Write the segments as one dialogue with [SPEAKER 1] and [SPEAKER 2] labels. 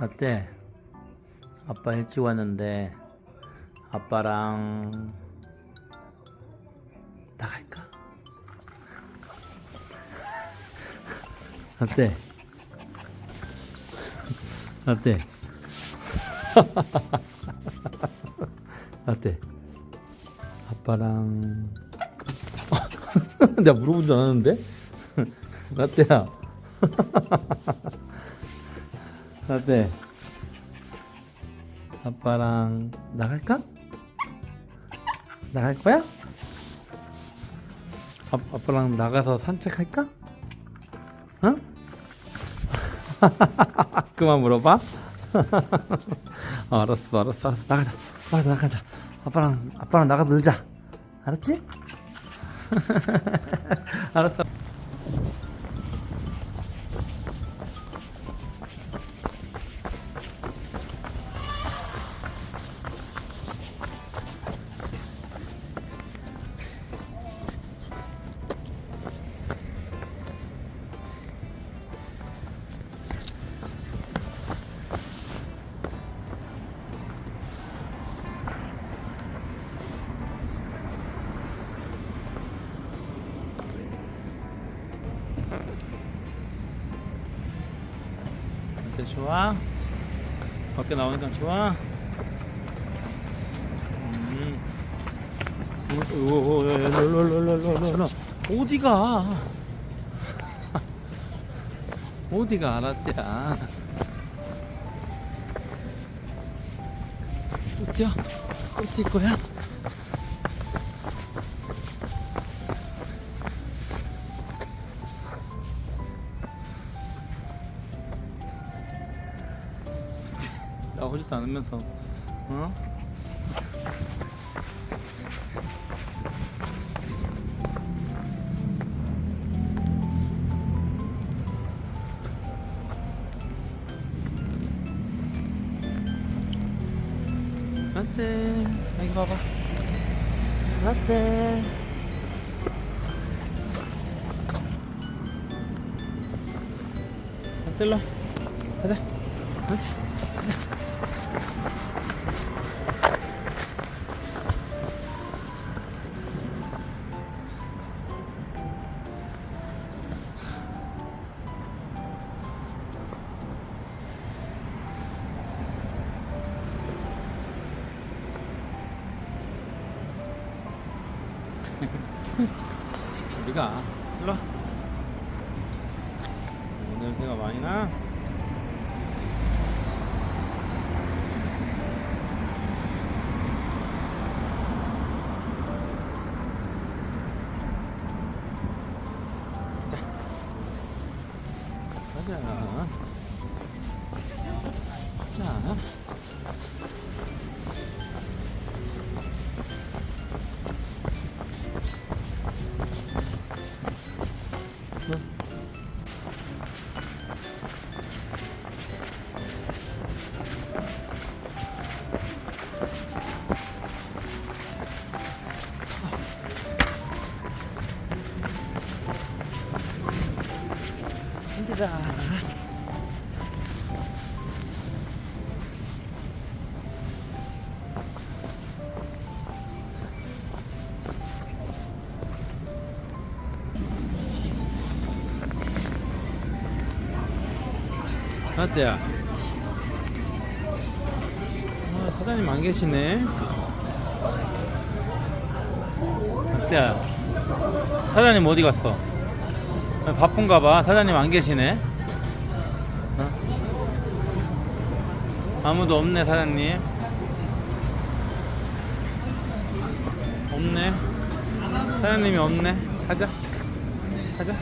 [SPEAKER 1] 어때? 아빠 일찍 왔는데 아빠랑 나갈까? 어때? 어때? 어때? 아빠랑 내가 물어본 줄 알았는데? 라떼야 라떼 아빠랑 나갈까? 나갈 거야? 아, 아빠랑 나가서 산책할까? 어? 그만 물어봐. 어, 알았어, 알았어, 알았어. 나가자. 나가자, 나가자. 아빠랑 아빠랑 나가서 놀자. 알았지? 알았어. 좋아? 밖에 좋아? 음. 일로, 일로, 일로. 어디가? 어디가 알았대야? 또 뛰어? 또뛸 거야? 않으면서 어? 라떼 여기 봐봐 라떼 라떼 일로 와. 가자 그렇지 어디가? 힘들다. 라떼야. 아, 사장님 안 계시네. 라떼야. 사장님 어디 갔어? 아, 바쁜가 봐. 사장님 안 계시네. 어? 아무도 없네, 사장님. 없네. 사장님이 없네. 가자. 가자.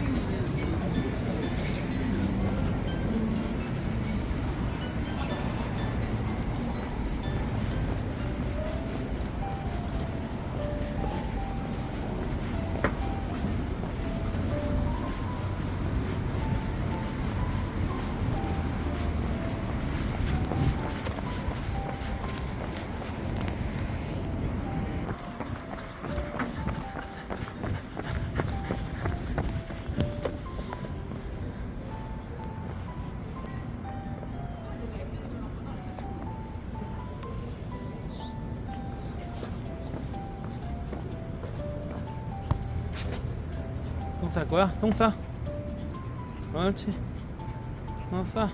[SPEAKER 1] 쌀 거야? 통 싸? 옳지. 어, 싸.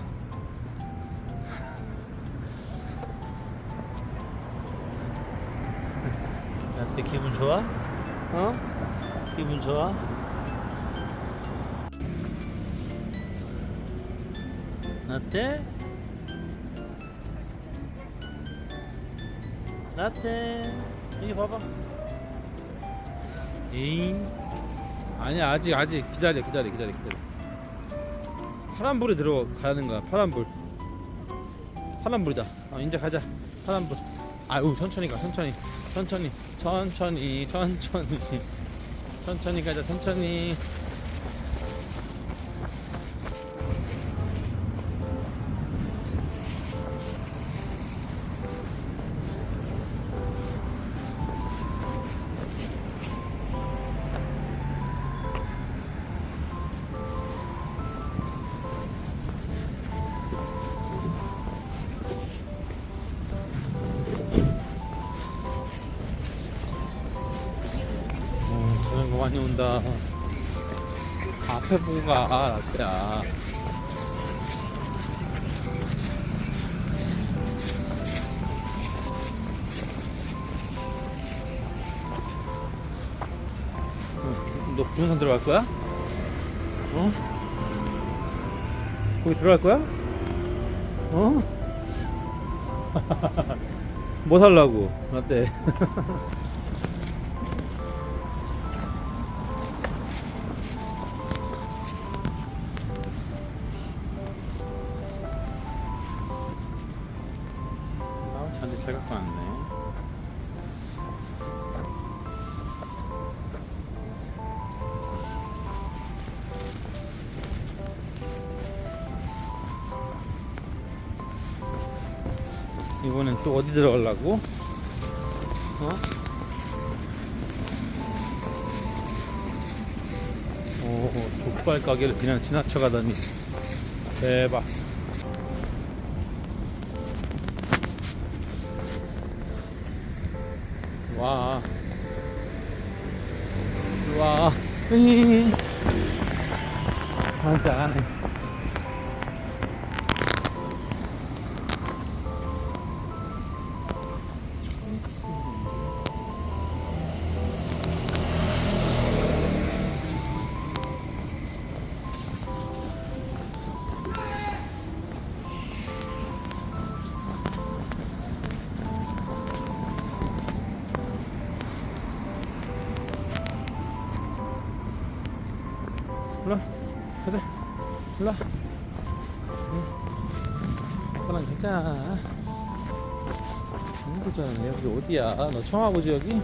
[SPEAKER 2] 나한테 기분 좋아?
[SPEAKER 1] 어?
[SPEAKER 2] 기분 좋아? 나한테? 나한테 여기 봐봐 에잉
[SPEAKER 1] 아니야 아직 아직. 기다려 기다려 기다려 기다려. 파란불에 들어가는 거야 파란불. 파란불이다. 어 이제 가자. 파란불. 아유 천천히 가 천천히. 천천히 천천히 천천히. 천천히 가자 천천히 많이 온다 앞에 보고 가 라떼야 어, 너 부동산 들어갈 거야? 어? 거기 들어갈 거야? 어? 뭐 살라고 라떼 이번엔 또 어디 들어가려고? 어? 오, 족발 가게를 그냥 지나쳐 가다니. 대박. 와. 와. 으이. 가자, 안해. 응 보자 여기 어디야 너 와보지 여기?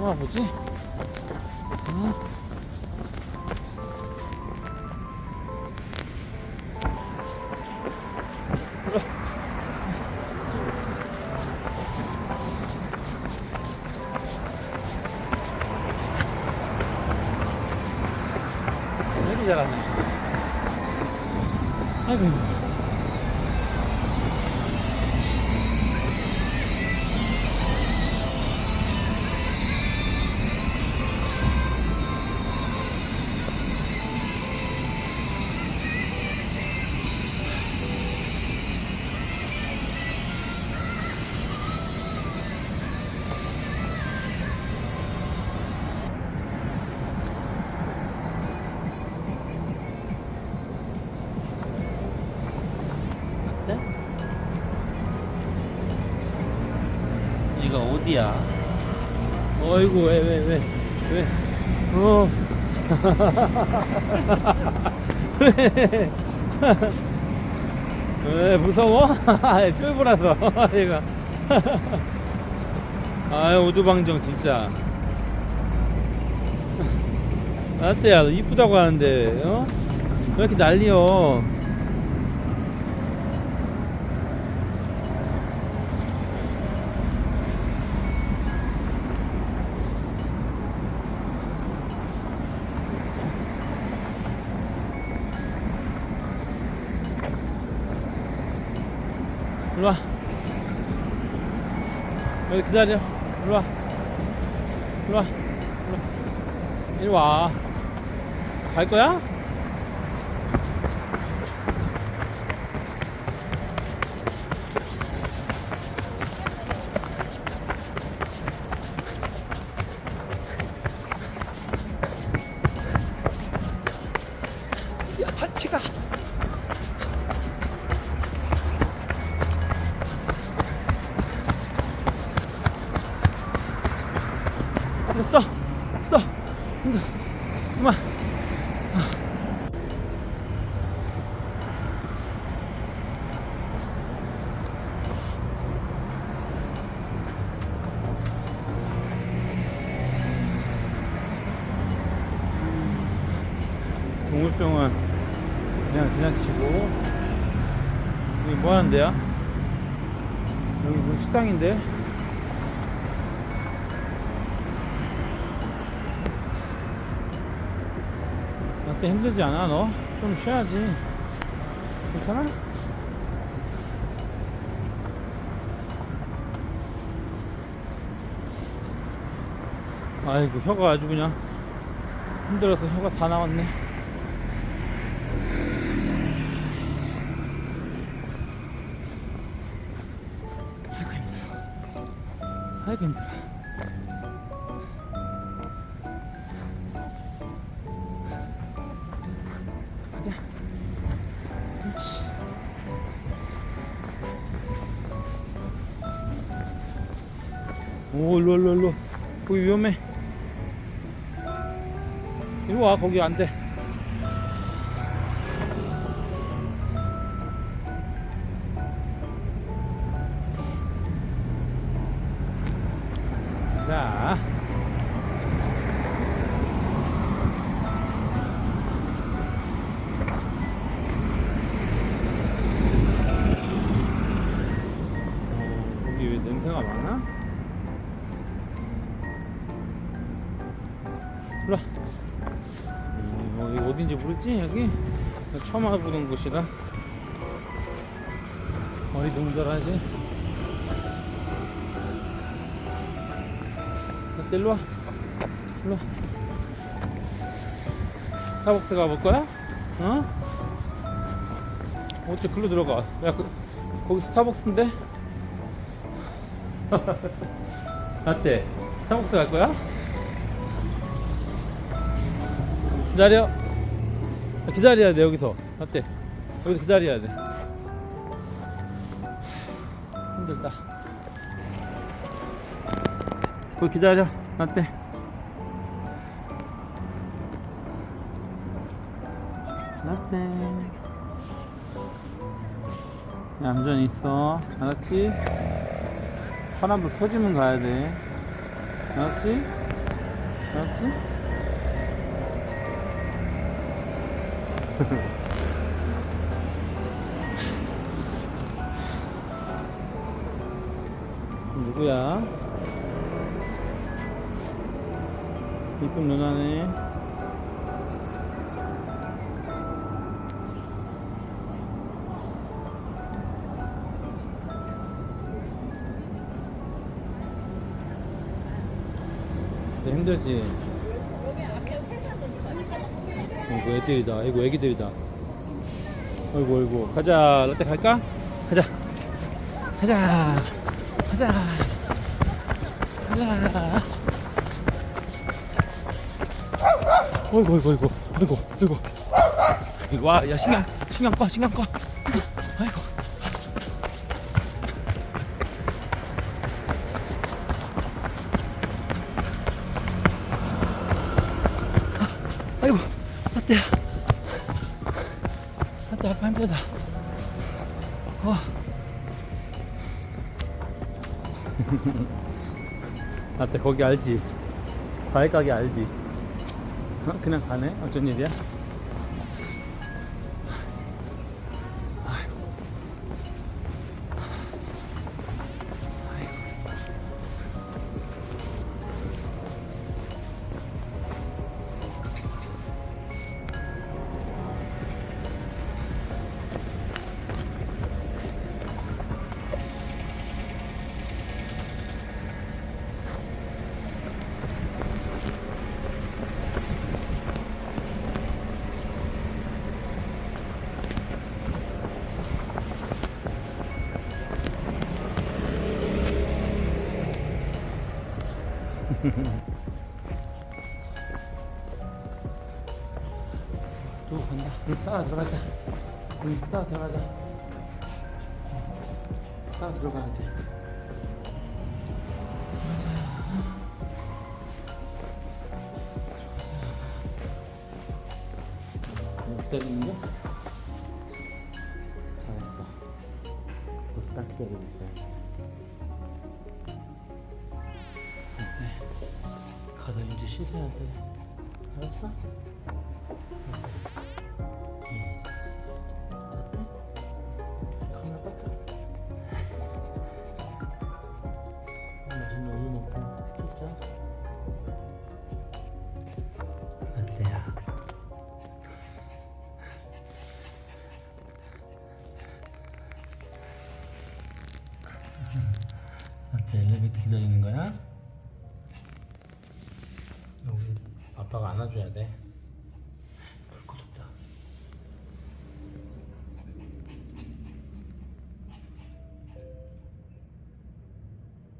[SPEAKER 1] 와보지? 응?
[SPEAKER 2] 이거 어디야?
[SPEAKER 1] 어이구 왜 왜 왜 왜, 어. 왜? 왜 무서워? 쫄보라서 얘가 아유 오두방정 진짜 나한테야 너 이쁘다고 하는데 어? 왜 이렇게 난리여 일로와 여기 기다려 일로와 일로와 일로와. 갈 거야? 야, 같이 가. 동물병원 그냥 지나치고 여기 뭐 하는 데야? 여기 무슨 식당인데? 나때 힘들지 않아 너? 좀 쉬어야지 괜찮아? 아이고 혀가 아주 그냥 힘들어서 혀가 다 나왔네 아이고 힘들어 가자. 그렇지. 오 일로 일로 일로. 거기 위험해. 이리 와 거기 안돼 어, 어딘지 모르지 여기? 나 처음 와보는 곳이라 어리둥절하지 나 일로 와 일로 와 스타벅스 가볼 거야? 어? 어째 글로 들어가 야 그, 거기 스타벅스인데? 어때? 스타벅스 갈 거야? 기다려. 아, 기다려야 돼 여기서. 어때? 여기서 기다려야 돼. 힘들다. 거기 기다려. 어때? 어때? 얌전히 있어. 알았지? 파란불 켜지면 가야 돼. 알았지? 알았지? 누구야? 이쁜 누나네. 네, 힘들지? 아이고 애들이다. 아이고 애기들이다. 아이고 아이고. 가자. 롯데 갈까? 가자. 가자. 가자. 가자. 어이구 어이구 어이구 어이구 어이구 이거 와야 신경 신경 꺼 신경 꺼 롯데야 롯데 아파 힘들다 어. 나때 거기 알지? 과일 가게 알지? 어? 그냥 가네? 어쩐 일이야? 따라 들어가자. 응, 따라 들어가자. 따라 들어가야 돼. 들어가자. 기다리는 거? 잘했어. 벌써 딱 기다리고 있어요. 이제 가서 이제 씻어야 돼. 알았어? 안아줘야 돼.